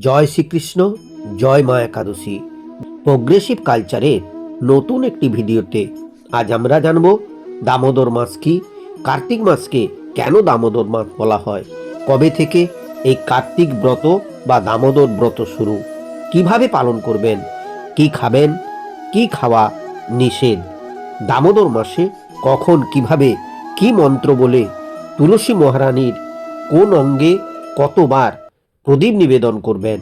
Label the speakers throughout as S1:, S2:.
S1: জয় শ্রীকৃষ্ণ, জয় মা একাদশী। প্রোগ্রেসিভ কালচারের নতুন একটি ভিডিওতে আজ আমরা জানব দামোদর মাস কি, কার্তিক মাসকে কেন দামোদর মাস বলা হয়? কবে থেকে এই কার্তিক ব্রত বা দামোদর ব্রত শুরু? কীভাবে পালন করবেন? কি খাবেন? কি খাওয়া নিষেধ? দামোদর মাসে কখন, কীভাবে, কি মন্ত্র বলে তুলসী মহারানীর কোন অঙ্গে কতবার প্রদীপ নিবেদন করবেন।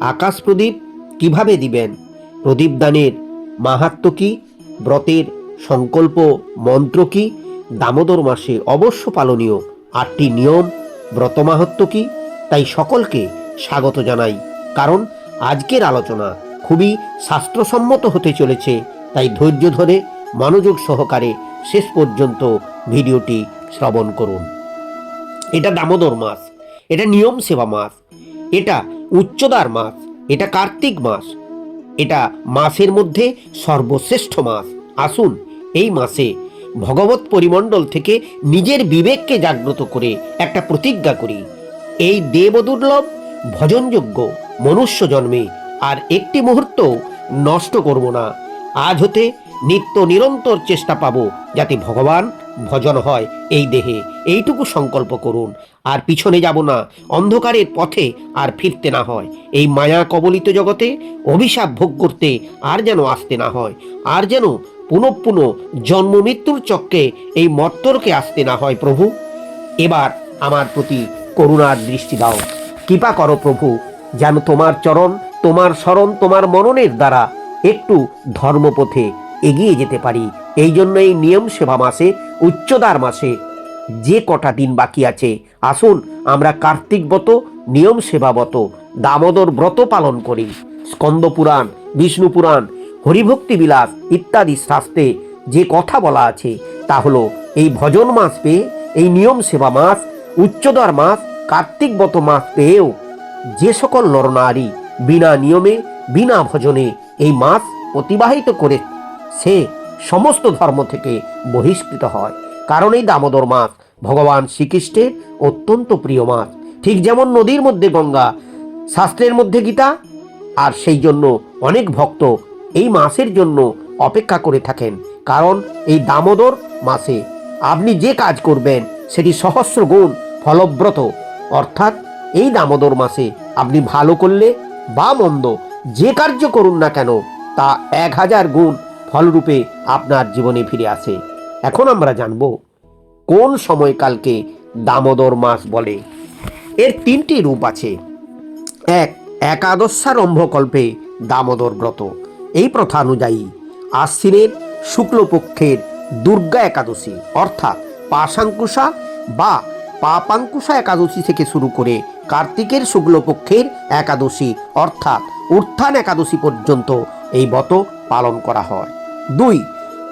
S1: আকাশ প্রদীপ কীভাবে দিবেন? প্রদীপ দানের মাহাত্ম কি? ব্রতের সংকল্প মন্ত্র কি? দামোদর মাসে অবশ্য পালনীয় আটটি নিয়ম, ব্রত মাহাত্ম কি? তাই সকলকে স্বাগত জানাই। কারণ আজকের আলোচনা খুবই শাস্ত্রসম্মত হতে চলেছে, তাই ধৈর্য ধরে মনোযোগ সহকারে শেষ পর্যন্ত ভিডিওটি শ্রবণ করুন। এটা দামোদর মাস। এটা নিয়ম সেবা মাস, এটা উচ্চদার মাস, এটা কার্তিক মাস, এটা মাসের মধ্যে সর্বশ্রেষ্ঠ মাস। আসুন এই মাসে ভগবত পরিমণ্ডল থেকে নিজের বিবেককে জাগ্রত করে একটা প্রতিজ্ঞা করি। এই দেব দুর্লভ ভজনযোগ্য মনুষ্য জন্মে আর একটি মুহূর্ত নষ্ট করব না। আজ হতে নিত্য নিরন্তর চেষ্টা পাবো যাতে ভগবান ভজন হয় এই দেহে। এইটুকু সংকল্প করুন। আর পিছনে যাব না। অন্ধকারের পথে আর ফিরতে না হয়। এই মায়া কবলিত জগতে অভিশাপ ভোগ করতে আর যেন আসতে না হয়। আর যেন পুনঃ পুনঃ জন্ম মৃত্যুর চক্রে এই মত্তরকে আসতে না হয় প্রভু। এবার আমার প্রতি করুণার দৃষ্টি দাও। কৃপা করো প্রভু। যেন তোমার চরণ, তোমার স্মরণ, তোমার মননের দ্বারা একটু ধর্মপথে এগিয়ে যেতে পারি। এই জন্য এই নিয়ম সেবা মাসে, উচ্চদার মাসে। যে কটা দিন বাকি আছে, আসুন আমরা কার্তিক ব্রত, নিয়ম সেবাবত দামোদর ব্রত পালন করি। স্কন্দ পুরাণ, বিষ্ণু পুরাণ, হরিভক্তি বিলাস ইত্যাদি শাস্ত্রে যে কথা বলা আছে, তা হলো এই ভজন মাস পেয়ে, এই নিয়ম সেবা মাস, উচ্চদর মাস, কার্তিক ব্রত মাস পেয়েও যে সকল নরনারী বিনা নিয়মে, বিনা ভজনে এই মাস অতিবাহিত করে সে সমস্ত ধর্ম থেকে বহিষ্কৃত হয়। কারণ এই দামোদর মাস ভগবান শ্রীকৃষ্ণের অত্যন্ত প্রিয় মাস ঠিক যেমন নদীর মধ্যে গঙ্গা, শাস্ত্রের মধ্যে গীতা, আর সেই জন্য অনেক ভক্ত এই মাসের জন্য অপেক্ষা করে থাকেন। কারণ এই দামোদর মাসে আপনি যে কাজ করবেন, সেটি সহস্র গুণ ফলব্রত। অর্থাৎ এই দামোদর মাসে আপনি ভালো করলে বা মন্দ যে কার্য করুন না কেন, তা এক হাজার গুণ ফলরূপে আপনার জীবনে ফিরে আসে। এখন আমরা জানব, কোন সময়কালকে দামোদর মাস বলে। এর তিনটি রূপ আছে। এক, একাদশারম্ভকল্পে দামোদর ব্রত। এই প্রথা অনুযায়ী আশ্বিনের শুক্লপক্ষের দুর্গা একাদশী, অর্থাৎ পাশাঙ্কুশা বা পাপাঙ্কুশা একাদশী থেকে শুরু করে কার্তিকের শুক্লপক্ষের একাদশী, অর্থাৎ উত্থান একাদশী পর্যন্ত এই ব্রত পালন করা হয়। দুই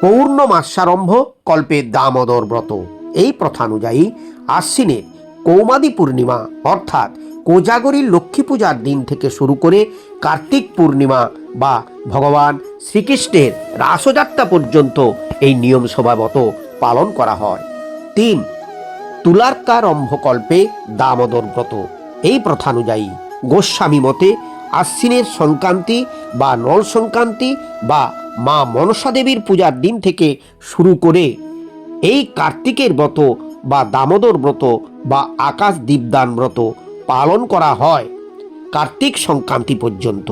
S1: পৌর্ণমাসারম্ভ কল্পে দামোদর ব্রত। এই প্রথা অনুযায়ী আশ্বিনের কৌমাদি পূর্ণিমা, অর্থাৎ কোজাগরীর লক্ষ্মী পূজার দিন থেকে শুরু করে কার্তিক পূর্ণিমা বা ভগবান শ্রীকৃষ্ণের রাসযাত্রা পর্যন্ত এই নিয়ম স্বভাবত পালন করা হয়। তিন তুলার্কারম্ভকল্পে দামোদর ব্রত। এই প্রথানুযায়ী গোস্বামী মতে আশ্বিনের সংক্রান্তি বা নল সংক্রান্তি বা মা মনসা দেবীর পূজার দিন থেকে শুরু করে এই কার্তিকের ব্রত বা দামোদর ব্রত বা আকাশ দীপদান ব্রত পালন করা হয় কার্তিক সংক্রান্তি পর্যন্ত।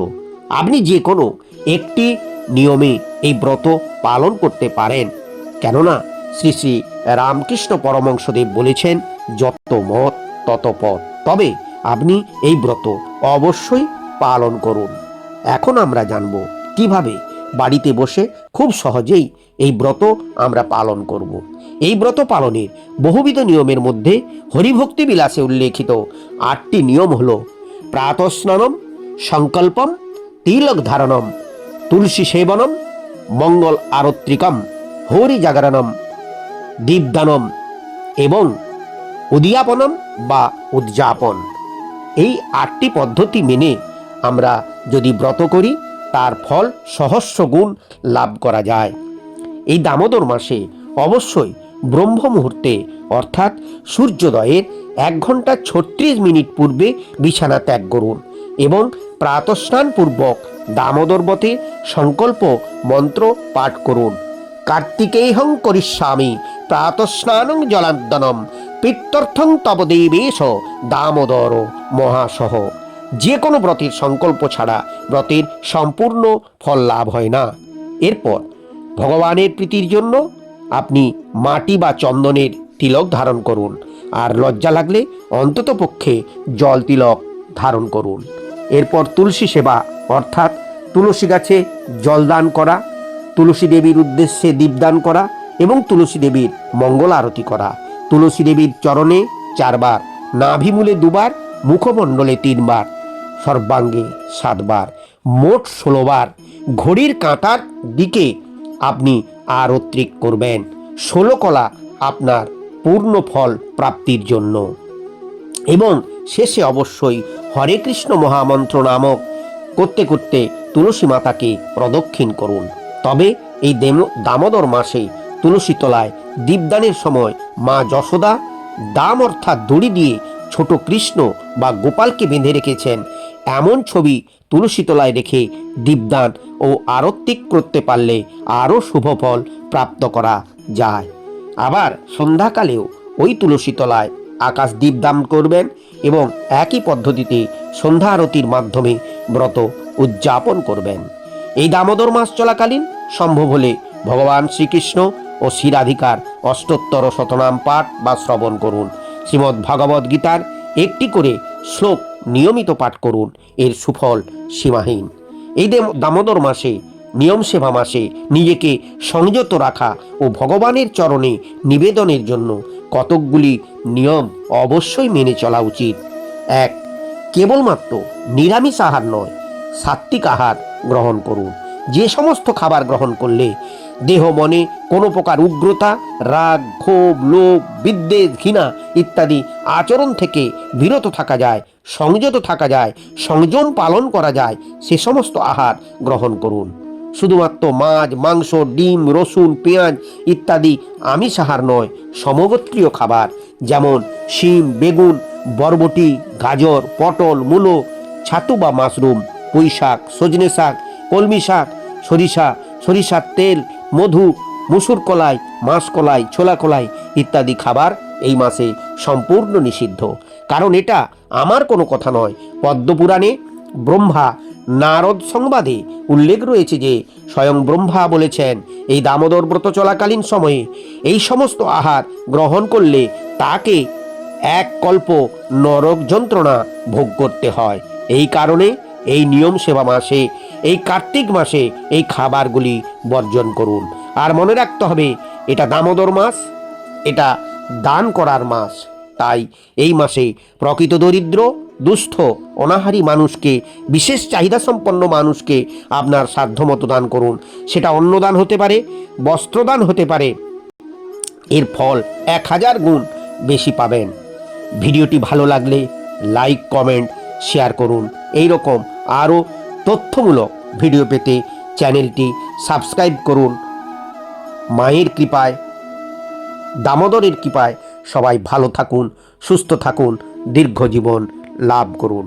S1: আপনি যে কোনো একটি নিয়মে এই ব্রত পালন করতে পারেন। কেননা শ্রী শ্রী রামকৃষ্ণ পরমংশদেব বলেছেন, যত মত তত পথ। তবে আপনি এই ব্রত অবশ্যই পালন করুন। এখন আমরা জানব কীভাবে বাড়িতে বসে খুব সহজেই এই ব্রত আমরা পালন করব। এই ব্রত পালনের বহুবিধ নিয়মের মধ্যে হরিভক্তি বিলাসে উল্লেখিত আটটি নিয়ম হল প্রাতঃস্নানম, সংকল্পম, তিলক ধারণম, তুলসী সেবনম, মঙ্গল আরত্রিকম, হরি জাগরণম, দীপদানম এবং উদ্যাপনম বা উদযাপন। এই আটটি পদ্ধতি মেনে আমরা যদি ব্রত করি, তার ফল সহস্র গুণ লাভ করা যায়। এই দামোদর মাসে অবশ্যই ব্রহ্ম মুহূর্তে, অর্থাৎ সূর্যোদয়ের এক ঘণ্টা ছত্রিশ মিনিট পূর্বে বিছানা ত্যাগ করুন এবং প্রাতস্নানপূর্বক দামোদরবতে সংকল্প মন্ত্র পাঠ করুন। কার্তিকেহং করিষ্যামি প্রাতস্নানং জলার্দনম পিত্তর্থং তব দেবেশ দামোদর মহাসহ যে কোনো ব্রতের সংকল্প ছাড়া ব্রতের সম্পূর্ণ ফল লাভ হয় না। এরপর ভগবানের প্রীতির জন্য আপনি মাটি বা চন্দনের তিলক ধারণ করুন আর লজ্জা লাগলে অন্তত পক্ষে জল তিলক ধারণ করুন। এরপর তুলসী সেবা, অর্থাৎ তুলসী গাছে জলদান করা, তুলসী দেবীর উদ্দেশ্যে দীপদান করা এবং তুলসী দেবীর মঙ্গল আরতি করা। তুলসী দেবীর চরণে চারবার, নাভিমূলে দুবার, মুখমণ্ডলে তিনবার সর্বাঙ্গে সাতবার, মোট ষোলোবার ঘড়ির কাঁটার দিকে আপনি আরত্রিক করবেন। ষোলো কলা আপনার পূর্ণ ফল প্রাপ্তির জন্য। এবং শেষে অবশ্যই হরে কৃষ্ণ মহামন্ত্র নামক করতে করতে তুলসী মাতাকে প্রদক্ষিণ করুন। তবে এই দেম- দামোদর মাসে তুলসী তলায় দীপদানের সময় মা যশোদা দাম অর্থাৎ দড়ি দিয়ে ছোট কৃষ্ণ বা গোপালকে বেঁধে রেখেছেন এমন ছবি তুলসী তলায় রেখে দীপদান ও আরত্তিক করতে পারলে আরও শুভ ফল প্রাপ্ত করা যায়। আবার সন্ধ্যাকালেও ওই তুলসী তলায় আকাশ দীপদান করবেন এবং একই পদ্ধতিতে সন্ধ্যা আরতির মাধ্যমে ব্রত উদযাপন করবেন। এই দামোদর মাস চলাকালীন সম্ভব হলে ভগবান শ্রীকৃষ্ণ ও শিরাধিকার অষ্টোত্তর শতনাম পাঠ বা শ্রবণ করুন। শ্রীমদ্ ভগবদ গীতার একটি করে শ্লোক নিয়মিত পাঠ করুন, এর সুফল সীমাহীন। এই দেম- দামোদর মাসে, নিয়ম সেবা মাসে নিজেকে সংযত রাখা ও ভগবানের চরণে নিবেদনের জন্য কতকগুলি নিয়ম অবশ্যই মেনে চলা উচিত। এক, কেবলমাত্র নিরামিষ আহার নয় সাত্বিক আহার গ্রহণ করুন। যে সমস্ত খাবার গ্রহণ করলে দেহ, মনে কোনো প্রকার উগ্রতা, রাগ, ক্ষোভ, লোভ, বিদ্বেষ, ঘৃণা ইত্যাদি আচরণ থেকে বিরত থাকা যায় সংযত থাকা যায়, সংযম পালন করা যায়, সে সমস্ত আহার গ্রহণ করুন। শুধুমাত্র মাছ, মাংস, ডিম, রসুন, পেঁয়াজ ইত্যাদি আমিষ আহার নয়, সমগোত্রীয় খাবার যেমন শিম, বেগুন, বরবটি, গাজর, পটল, মূলো, ছাতু বা মাশরুম পুঁই শাক সজনে শাক, কলমি শাক, সরিষা, সরিষার তেল, মধু, মুসুর কলাই, মাছ কলাই, ছোলা কলাই ইত্যাদি খাবার এই মাসে সম্পূর্ণ নিষিদ্ধ। কারণ এটা আমার কোনো কথা নয়। পদ্মপুরাণে ব্রহ্মা নারদ সংবাদে উল্লেখ রয়েছে যে, স্বয়ং ব্রহ্মা বলেছেন, এই দামোদর ব্রত চলাকালীন সময়ে এই সমস্ত আহার গ্রহণ করলে তাকে এক কল্প নরক যন্ত্রণা ভোগ করতে হয়। এই কারণে এই নিয়ম সেবা মাসে, এই কার্তিক মাসে এই খাবারগুলি বর্জন করুন। আর মনে রাখতে হবে, এটা দামোদর মাস, এটা দান করার মাস। তাই এই মাসে প্রকৃত দরিদ্র, দুস্থ, অনাহারী মানুষকে, বিশেষ চাহিদা সম্পন্ন মানুষকে আপনার সাধ্যমতো দান করুন। সেটা অন্নদান হতে পারে, বস্ত্রদান হতে পারে। এর ফল এক হাজার গুণ বেশি পাবেন। ভিডিওটি ভালো লাগলে লাইক, কমেন্ট, শেয়ার করুন। এই রকম আরও তথ্যমূলক ভিডিও পেতে চ্যানেলটি সাবস্ক্রাইব করুন। মায়ের কৃপায়, দামোদরের কৃপায় সবাই ভালো থাকুন সুস্থ থাকুন দীর্ঘ জীবন লাভ করুন।